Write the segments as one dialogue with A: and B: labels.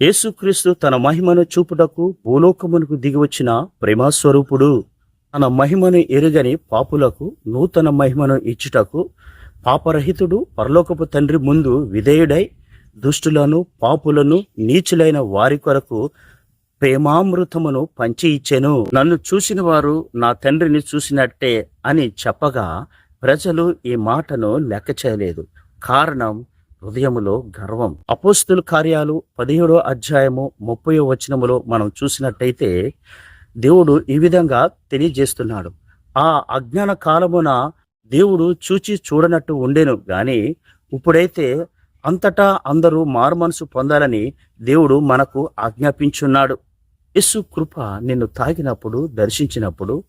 A: యేసుక్రీస్తు తన మహిమను చూపుటకు భూలోకమునకు దిగివచ్చిన ప్రేమస్వరూపుడు. తన మహిమను ఎరుగని పాపులకు నూతన మహిమను ఇచ్చుటకు పాపరహితుడు పరలోకపు తండ్రి ముందు విధేయుడై దుష్టులను పాపులను నీచులైన వారి కొరకు ప్రేమామృతమును పంచి ఇచ్చెను. నన్ను చూసిన వారు నా తండ్రిని చూసినట్టే అని చెప్పగా ప్రజలు ఈ మాటను లెక్క చేయలేదు కారణం హృదయములో గర్వం. అపోస్తుల కార్యాలు పదిహేడో అధ్యాయము ముప్పై వచనములో మనం చూసినట్టయితే దేవుడు ఈ విధంగా తెలియజేస్తున్నాడు. ఆ అజ్ఞాన కాలమున దేవుడు చూచి చూడనట్టు ఉండేను గాని ఇప్పుడైతే అంతటా అందరూ మారుమనసు పొందాలని దేవుడు మనకు ఆజ్ఞాపించున్నాడు. యేసు కృప నిన్ను తాకినప్పుడు దర్శించినప్పుడు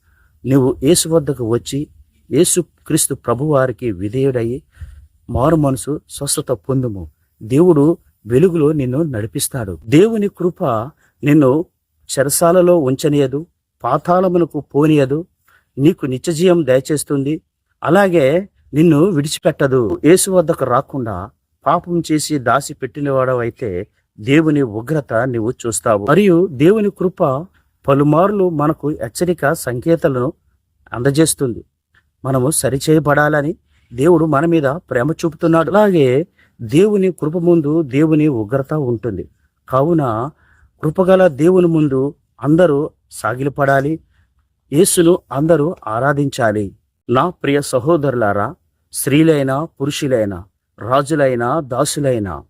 A: నువ్వు యేసు వద్దకు వచ్చి యేసు క్రీస్తు ప్రభువారికి విధేయుడయ్యి మారు మనసు స్వస్థత పొందుము. దేవుడు వెలుగులో నిన్ను నడిపిస్తాడు. దేవుని కృప నిన్ను చెరసాలలో ఉంచనీయదు పాతాళమునకు పోనీయదు. నీకు నిత్యజీవం దయచేస్తుంది. అలాగే నిన్ను విడిచిపెట్టదు. యేసు వద్దకు రాకుండా పాపం చేసి దాసి పెట్టినవాడవైతే దేవుని ఉగ్రత నీవు చూస్తావు. మరియు దేవుని కృప పలుమార్లు మనకు హెచ్చరిక సంకేతాలను అందజేస్తుంది. మనము సరిచేయబడాలని దేవుడు మన మీద ప్రేమ చూపుతున్నాడు. అలాగే దేవుని కృప ముందు దేవుని ఉగ్రత ఉంటుంది. కావున కృపగల దేవుని ముందు అందరూ సాగిలపడాలి. యేసును అందరూ ఆరాధించాలి. నా ప్రియ సహోదరులారా స్త్రీలైన పురుషులైన రాజులైన దాసులైన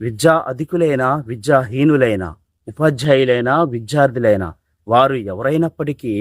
A: విద్యా అధికులైన విద్యాహీనులైన ఉపాధ్యాయులైన విద్యార్థులైన వారు ఎవరైనప్పటికీ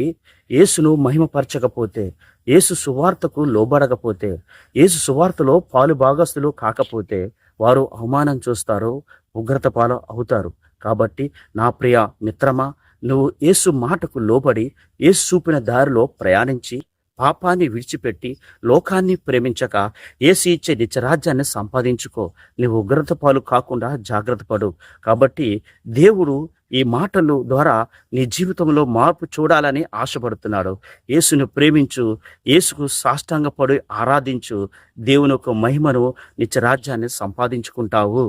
A: యేసును మహిమపరచకపోతే యేసు సువార్తకు లోబడకపోతే యేసు సువార్తలో పాలు భాగస్తులు కాకపోతే వారు అవమానం చూస్తారు ఉగ్రత పాలు అవుతారు. కాబట్టి నా ప్రియ మిత్రమా నువ్వు యేసు మాటకు లోబడి యేసు చూపిన దారిలో ప్రయాణించి పాపాన్ని విడిచిపెట్టి లోకాన్ని ప్రేమించక ఏసు ఇచ్చే నిత్యరాజ్యాన్ని సంపాదించుకో. నీవు ఉగ్రత పాలు కాకుండా జాగ్రత్త పడు. కాబట్టి దేవుడు ఈ మాటలు ద్వారా నీ జీవితంలో మార్పు చూడాలని ఆశపడుతున్నాడు. యేసును ప్రేమించు యేసుకు సాష్టాంగపడి ఆరాధించు. దేవుని యొక్క మహిమను నిత్యరాజ్యాన్ని సంపాదించుకుంటావు.